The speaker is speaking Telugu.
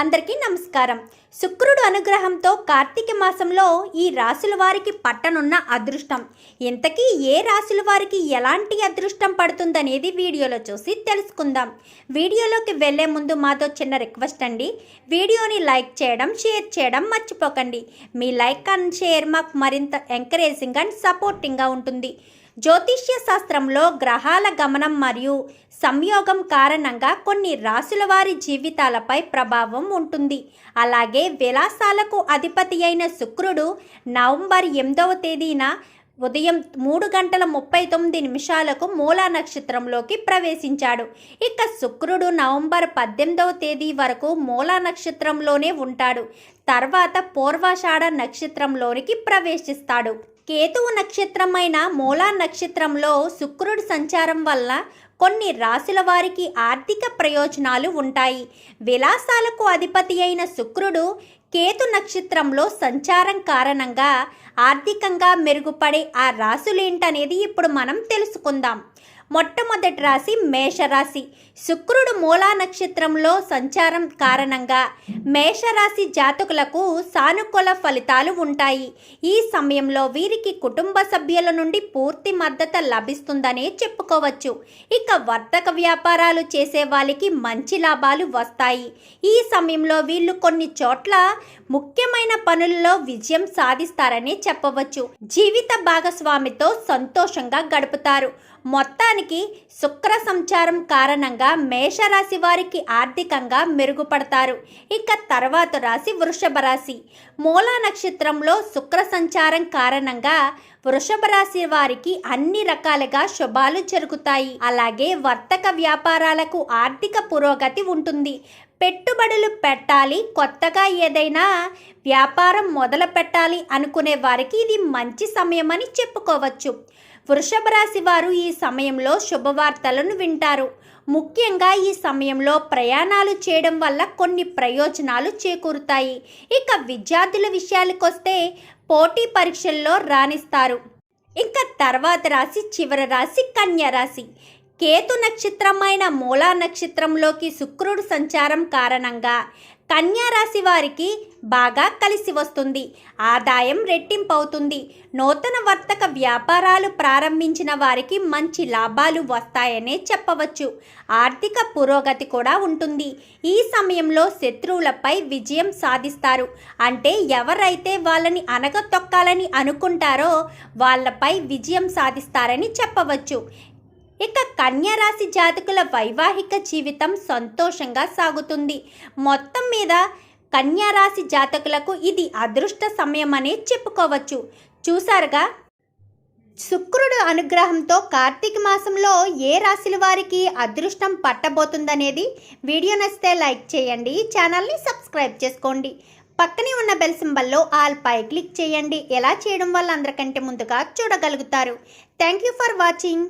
అందరికీ నమస్కారం. శుక్రుడు అనుగ్రహంతో కార్తీక మాసంలో ఈ రాసుల వారికి పట్టనున్న అదృష్టం. ఇంతకీ ఏ రాసుల వారికి ఎలాంటి అదృష్టం పడుతుందనేది వీడియోలో చూసి తెలుసుకుందాం. వీడియోలోకి వెళ్ళే ముందు మాతో చిన్న రిక్వెస్ట్ అండి. వీడియోని లైక్ చేయడం షేర్ చేయడం మర్చిపోకండి. మీ లైక్ అండ్ షేర్ మాకు మరింత ఎంకరేజింగ్ అండ్ సపోర్టింగ్గా ఉంటుంది. జ్యోతిష్య శాస్త్రంలో గ్రహాల గమనం మరియు సంయోగం కారణంగా కొన్ని రాసుల వారి జీవితాలపై ప్రభావం ఉంటుంది. అలాగే విలాసాలకు అధిపతి అయిన శుక్రుడు నవంబర్ ఎనిమిదవ తేదీన ఉదయం మూడు గంటల ముప్పై తొమ్మిది నిమిషాలకు మూలా నక్షత్రంలోకి ప్రవేశించాడు. ఇక శుక్రుడు నవంబర్ పద్దెనిమిదవ తేదీ వరకు మూలా నక్షత్రంలోనే ఉంటాడు. తర్వాత పూర్వాషాఢ నక్షత్రంలోనికి ప్రవేశిస్తాడు. కేతువు నక్షత్రమైన మూలా నక్షత్రంలో శుక్రుడు సంచారం వల్ల కొన్ని రాశుల వారికి ఆర్థిక ప్రయోజనాలు ఉంటాయి. విలాసాలకు అధిపతి అయిన శుక్రుడు కేతు నక్షత్రంలో సంచారం కారణంగా ఆర్థికంగా మెరుగుపడే ఆ రాశులేంటనేది ఇప్పుడు మనం తెలుసుకుందాం. మొట్టమొదటి రాశి మేషరాశి. శుక్రుడు మూలా నక్షత్రంలో సంచారం కారణంగా మేషరాశి జాతకులకు సానుకూల ఫలితాలు ఉంటాయి. ఈ సమయంలో వీరికి కుటుంబ సభ్యుల నుండి పూర్తి మద్దతు లభిస్తుందనే చెప్పుకోవచ్చు. ఇక వర్తక వ్యాపారాలు చేసే వాళ్ళకి మంచి లాభాలు వస్తాయి. ఈ సమయంలో వీళ్ళు కొన్ని చోట్ల ముఖ్యమైన పనుల్లో విజయం సాధిస్తారని చెప్పవచ్చు. జీవిత భాగస్వామితో సంతోషంగా గడుపుతారు. మొత్తానికి శుక్ర సంచారం కారణంగా మేషరాశి వారికి ఆర్థికంగా మెరుగుపడతారు. ఇక తర్వాత రాశి వృషభ రాశి. మూలా నక్షత్రంలో శుక్ర సంచారం కారణంగా వృషభ రాశి వారికి అన్ని రకాలుగా శుభాలు జరుగుతాయి. అలాగే వర్తక వ్యాపారాలకు ఆర్థిక పురోగతి ఉంటుంది. పెట్టుబడులు పెట్టాలి కొత్తగా ఏదైనా వ్యాపారం మొదలు పెట్టాలి అనుకునే వారికి ఇది మంచి సమయం అని చెప్పుకోవచ్చు. వృషభ రాశి వారు ఈ సమయంలో శుభవార్తలను వింటారు. ముఖ్యంగా ఈ సమయంలో ప్రయాణాలు చేయడం వల్ల కొన్ని ప్రయోజనాలు చేకూరుతాయి. ఇక విద్యార్థుల విషయాలకొస్తే పోటీ పరీక్షల్లో రాణిస్తారు. ఇంకా తర్వాత రాశి చివరి రాశి కన్యా రాశి. కేతు నక్షత్రమైన మూలా నక్షత్రంలోకి శుక్రుడు సంచారం కారణంగా కన్యా రాశి వారికి బాగా కలిసి వస్తుంది. ఆదాయం రెట్టింపవుతుంది. నూతన వర్తక వ్యాపారాలు ప్రారంభించిన వారికి మంచి లాభాలు వస్తాయనే చెప్పవచ్చు. ఆర్థిక పురోగతి కూడా ఉంటుంది. ఈ సమయంలో శత్రువులపై విజయం సాధిస్తారు. అంటే ఎవరైతే వాళ్ళని అనగతొక్కాలని అనుకుంటారో వాళ్ళపై విజయం సాధిస్తారని చెప్పవచ్చు. ఇక కన్యరాశి జాతకుల వైవాహిక జీవితం సంతోషంగా సాగుతుంది. మొత్తం మీద కన్యారాశి జాతకులకు ఇది అదృష్ట సమయం అనే చెప్పుకోవచ్చు. చూసారుగా శుక్రుడు అనుగ్రహంతో కార్తీక మాసంలో ఏ రాశుల వారికి అదృష్టం పట్టబోతుందనేది వీడియో నచ్చితే లైక్ చేయండి ఛానల్ని సబ్స్క్రైబ్ చేసుకోండి. పక్కనే ఉన్న బెల్ సింబల్లో ఆల్ పై క్లిక్ చేయండి. ఎలా చేయడం వల్ల అందరికంటే ముందుగా చూడగలుగుతారు. Thank you for watching.